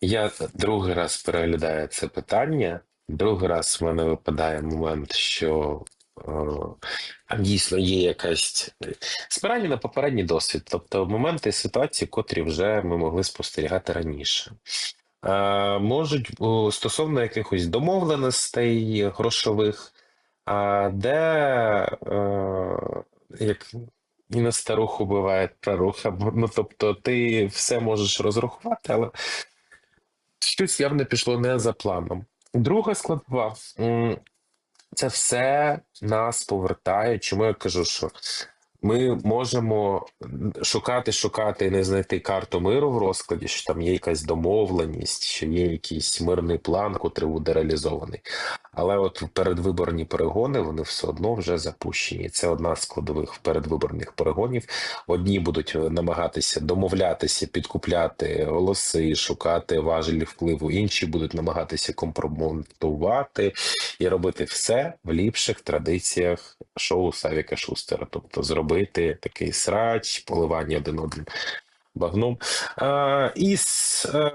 Я другий раз переглядаю це питання. Другий раз в мене випадає момент, що е, дійсно є якась спирання на попередній досвід, тобто моменти ситуації, котрі вже ми могли спостерігати раніше. Е, можуть стосовно якихось домовленостей грошових, а де е, як і на старуху буває проруха, ну тобто ти все можеш розрахувати, але щось явно пішло не за планом. Друга складова. Це все нас повертає. Чому я кажу, що ми можемо шукати, шукати і не знайти карту миру в розкладі, що там є якась домовленість, що є якийсь мирний план, котрий буде реалізований. Але от передвиборні перегони вони все одно вже запущені. Це одна з складових передвиборних перегонів. Одні будуть намагатися домовлятися, підкупляти голоси, шукати важелі впливу. Інші будуть намагатися компрометувати і робити все в ліпших традиціях шоу Савіка Шустера. Тобто зробити такий срач, поливання один одним багном. А, і с, е,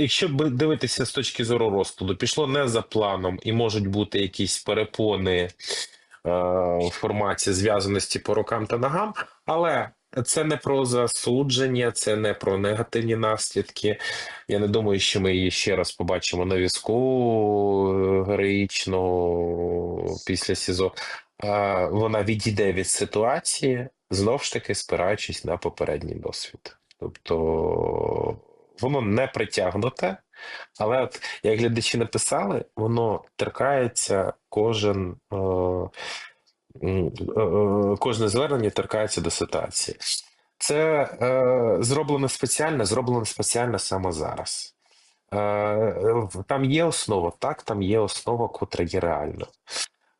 якщо дивитися з точки зору розкладу, пішло не за планом, і можуть бути якісь перепони е, в форматі зв'язаності по рукам та ногам, але. Це не про засудження, це не про негативні наслідки. Я не думаю, що ми її ще раз побачимо на візку е, героїчно після СІЗО. А, Вона відійде від ситуації, знов ж таки спираючись на попередній досвід. Тобто воно не притягнуте, але от як глядачі написали, воно торкається кожен. Е, е, е, Кожне звернення торкається до ситуації. Це е, зроблено спеціально, зроблено спеціально саме зараз. Е, там є основа, так, там є основа, котра є реальна.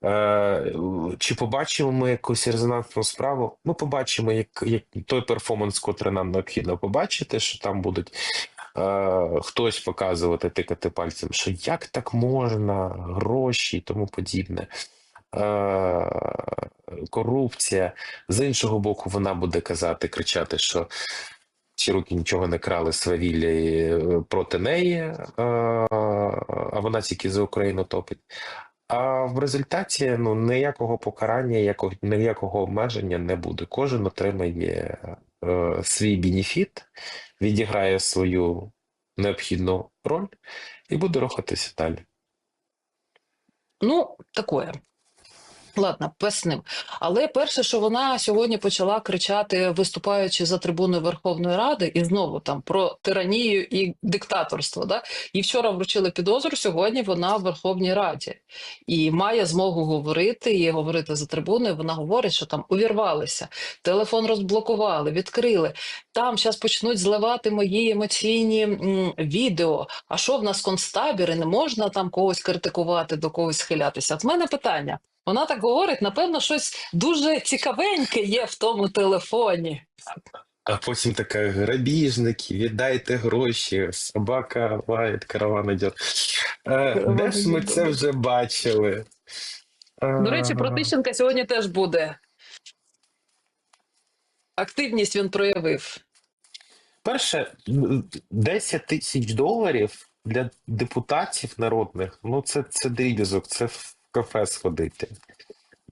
Е, чи побачимо ми якусь резонансну справу? Ми побачимо як, як той перформанс, котрий нам необхідно побачити, що там будуть е, хтось показувати, тикати пальцем, що як так можна, гроші і тому подібне. Е, корупція. З іншого боку, вона буде казати, кричати, що ці руки нічого не крали свавілля проти неї, а вона тільки за Україну топить. А в результаті ну ніякого покарання, якого ніякого обмеження не буде. Кожен отримає е, свій бенефіт, відіграє свою необхідну роль і буде рухатися далі. Ну, такое. Ладно, поясним. Але перше, що вона сьогодні почала кричати, виступаючи за трибуною Верховної Ради, і знову там про тиранію і диктаторство. Да? І вчора вручили підозру. Сьогодні вона в Верховній Раді і має змогу говорити і говорити за трибуною. Вона говорить, що там увірвалися, телефон розблокували, відкрили. Там зараз почнуть зливати мої емоційні м, відео. А що в нас концтабіри? Не можна там когось критикувати, до когось схилятися. От в мене питання. Вона так говорить, напевно, щось дуже цікавеньке є в тому телефоні. А потім така грабіжники, віддайте гроші, собака лає, караван йде. Е, де ж ми це вже бачили? До речі, про Тищенка сьогодні теж буде. Активність він проявив. Перше, 10 тисяч доларів для депутатів народних, ну це, це дріб'язок, це в кафе сходити.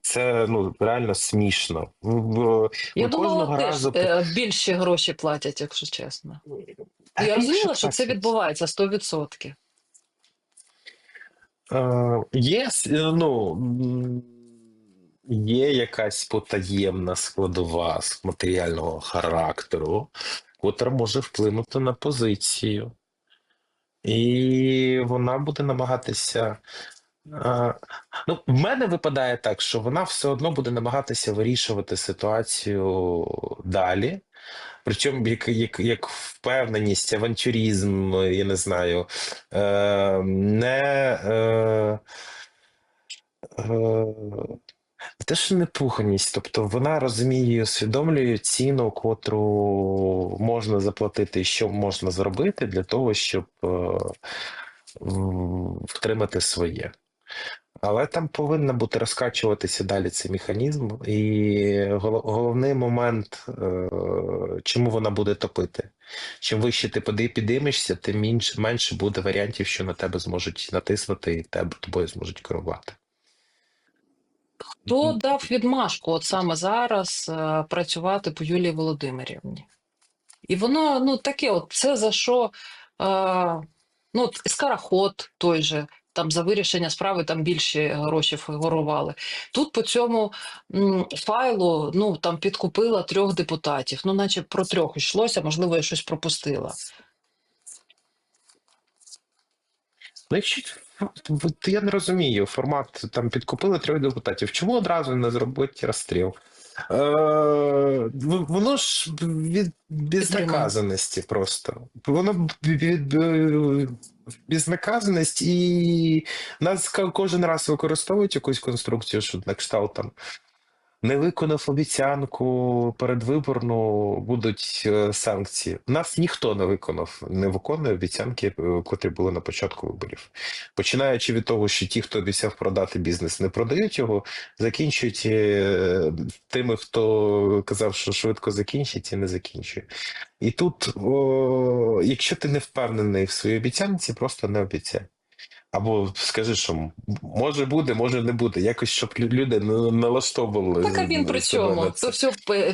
Це ну реально смішно. Я думала, теж разу е, більші гроші платять, якщо чесно. А Я розуміла, що це відбувається 100%. Е, Є, с- е, ну, м, є якась потаємна складова з матеріального характеру, котра може вплинути на позицію. І вона буде намагатися. Ну, в мене випадає так, що вона все одно буде намагатися вирішувати ситуацію далі. Причому як, як, як впевненість, авантюризм, я не знаю, е, не, е, е, те, що непуханість, тобто вона розуміє усвідомлює ціну, котру можна заплатити, і що можна зробити для того, щоб е, втримати своє. Але там повинна бути розкачуватися далі цей механізм, і головний момент, е, чому вона буде топити. Чим вище ти підіймешся, тим менше буде варіантів, що на тебе зможуть натиснути і тебе тобою зможуть керувати. Хто дав відмашку от саме зараз е, працювати по Юлії Володимирівні? І воно ну таке, от це за що е, ну, скараход той же. Там за вирішення справи там більші гроші фігурували. Тут по цьому м, файлу ну там підкупила трьох депутатів. Ну, наче про трьох йшлося, можливо, я щось пропустила. От я не розумію, формат там підкупили трьох депутатів. Чому одразу не зробити розстріл? Е, воно ж від безнаказаності просто. Воно від безнаказаність, і нас кожен раз використовують якусь конструкцію, що на кшталт там. Не виконав обіцянку передвиборну, будуть е, санкції. Нас ніхто не виконав, не виконує обіцянки, е, котрі були на початку виборів. Починаючи від того, що ті, хто обіцяв продати бізнес, не продають його, закінчують е, тими, хто казав, що швидко закінчить, і не закінчує. І тут, о, якщо ти не впевнений в своїй обіцянці, просто не обіцяй. Або скажи, що може буде, може не буде. Якось щоб люди не налаштовували. Так а він при чому? це. все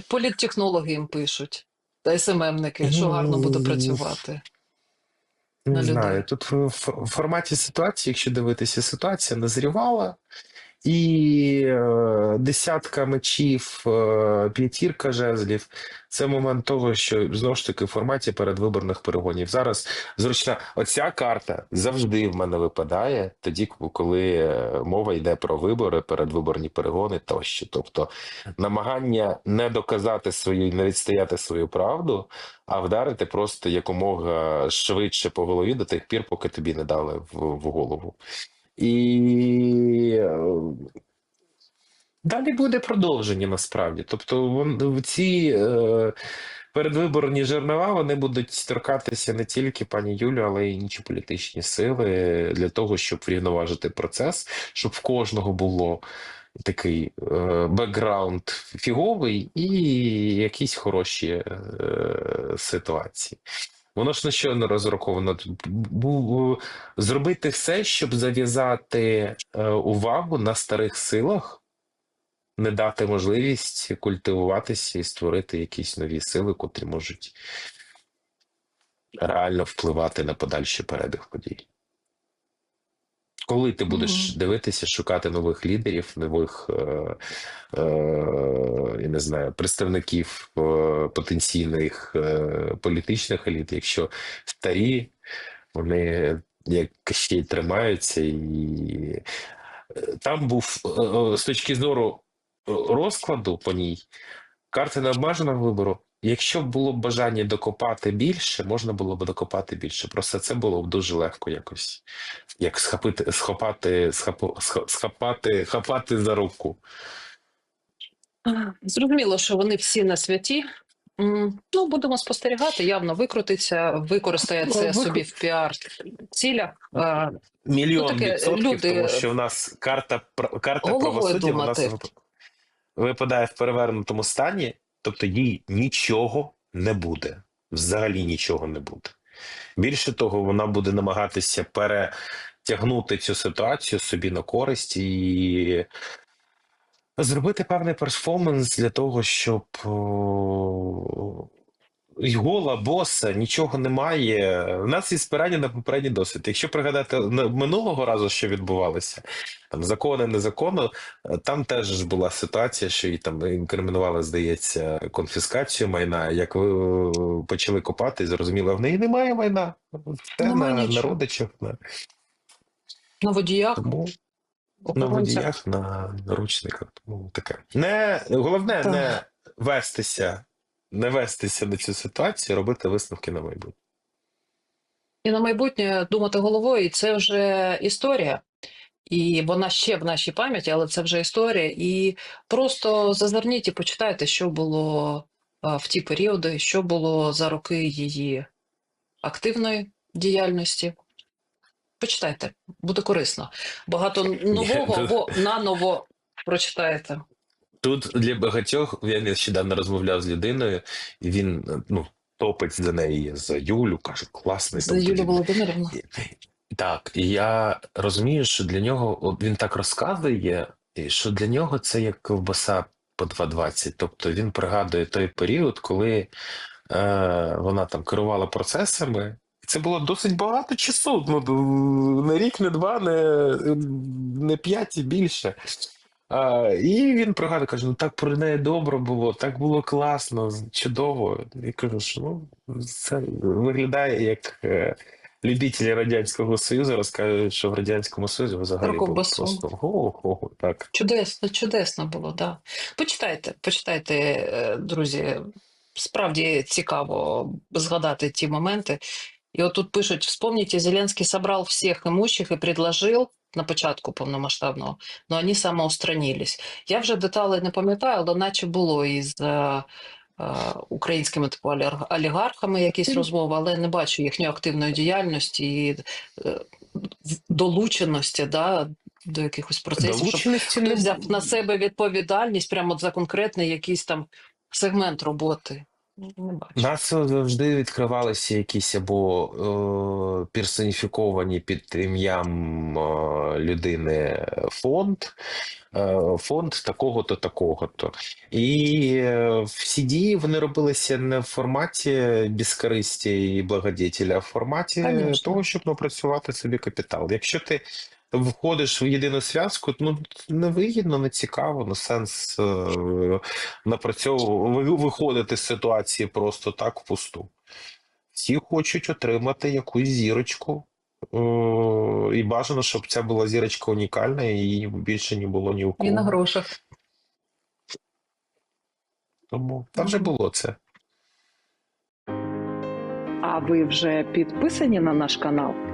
політтехнологи їм пишуть. Та СММники, що гарно буде Ну, працювати. Не на людей. Тут в форматі ситуації, якщо дивитися, ситуація назрівала, і е, десятка мечів, е, п'ятірка жезлів це момент того, що знову ж таки в форматі передвиборних перегонів. Зараз зручна оця карта завжди в мене випадає тоді, коли е, мова йде про вибори, передвиборні перегони тощо. Тобто намагання не доказати свою, не відстояти свою правду, а вдарити просто якомога швидше по голові до тих пір, поки тобі не дали в, в голову. І е, далі буде продовження насправді. Тобто, ці е, передвиборні жернова вони будуть торкатися не тільки пані Юлю, але й інші політичні сили для того, щоб врівноважити процес, щоб в кожного було такий е, бекграунд фіговий і якісь хороші е, ситуації. Воно ж на що не розраховано? Зробити все, щоб зав'язати е, увагу на старих силах, не дати можливість культивуватися і створити якісь нові сили, котрі можуть реально впливати на подальший перебіг подій. Коли ти будеш Мгм. дивитися, шукати нових лідерів, нових е, е, я не знаю, представників е, потенційних е, політичних еліт, якщо старі, вони як ще й тримаються, і е, там був е, е, з точки зору е, розкладу по ній карти необмеженого вибору. Якщо б було б бажання докопати більше, можна було б докопати більше. Просто це було б дуже легко якось. Як схопити, схопати, схопу, схо- схопати, хапати за руку. Зрозуміло, що вони всі на святі. Ну, будемо спостерігати, явно викрутиться, використає це собі в піар цілях. Мільйон Ну, таке, відсотків, люди- тому що в нас карта, карта правосуддя в нас випадає в перевернутому стані, тобто їй нічого не буде. Взагалі нічого не буде. Більше того, вона буде намагатися перетягнути цю ситуацію собі на користь і зробити певний перформанс для того, щоб гола, боса, нічого немає. У нас є спирання на попередній досвід. Якщо пригадати минулого разу, що відбувалося, там закони, незаконно, е, там теж ж була ситуація, що їй там інкримінували, здається, конфіскацію майна. Як ви е, почали копати, зрозуміло, в неї немає майна. Те на, на родичах. На, на водіях, тому на водіях, на наручниках. Тому таке. Не, головне Так. не вестися, не вестися на цю ситуацію, робити висновки на майбутнє. І на майбутнє думати головою, і це вже історія. І вона ще в нашій пам'яті, але це вже історія. І просто зазирніть і почитайте, що було в ті періоди, що було за роки її активної діяльності. Почитайте, буде корисно. Багато нового або наново прочитаєте. Тут для багатьох я нещодавно розмовляв з людиною, і він ну, топить за неї за Юлю, каже, класний За Юлію. Володимирівну. Так, і я розумію, що для нього от він так розказує, що для нього це як ковбаса по 2,20. Тобто він пригадує той період, коли е, вона там керувала процесами. Це було досить багато часу. Ну, не рік, не два, не, не п'ять і більше. А, і він пригадує, каже: ну так про неї добре було, так було класно, чудово. І кажу, що ну, це виглядає як. е, Любителі Радянського Союзу розказують, що в Радянському Союзі взагалі Про було ковбасу. просто го-го, так. Чудесно, чудесно було, да. Почитайте, почитайте, е, друзі. Справді цікаво згадати ті моменти. І от тут пишуть: вспомните, Зеленський собрал всіх имущих і предложил на початку повномасштабного, но вони самоустранились. Я вже деталей не пам'ятаю, але наче було із е, е, українськими типу олігархами якісь розмови, але не бачу їхньої активної діяльності і е, долученості да, до якихось процесів, щоб Долученості Хто не взяв на себе відповідальність прямо за конкретний якийсь там сегмент роботи. Не бачу. Нас завжди відкривалися якісь або е, персоніфіковані під ім'ям е, людини фонд, е, фонд такого-то, такого-то. І е, всі дії вони робилися не в форматі безкористі і благодетеля, а в форматі Конечно. того, щоб напрацювати собі капітал. Якщо ти входиш в єдину зв'язку, ну не вигідно, не цікаво, ну сенс е, напрацьовувати, виходити з ситуації просто так впусту. Всі хочуть отримати якусь зірочку. е, І бажано, щоб ця була зірочка унікальна, і її більше не було ні у І на грошах. Тому там вже було це. А ви вже підписані на наш канал?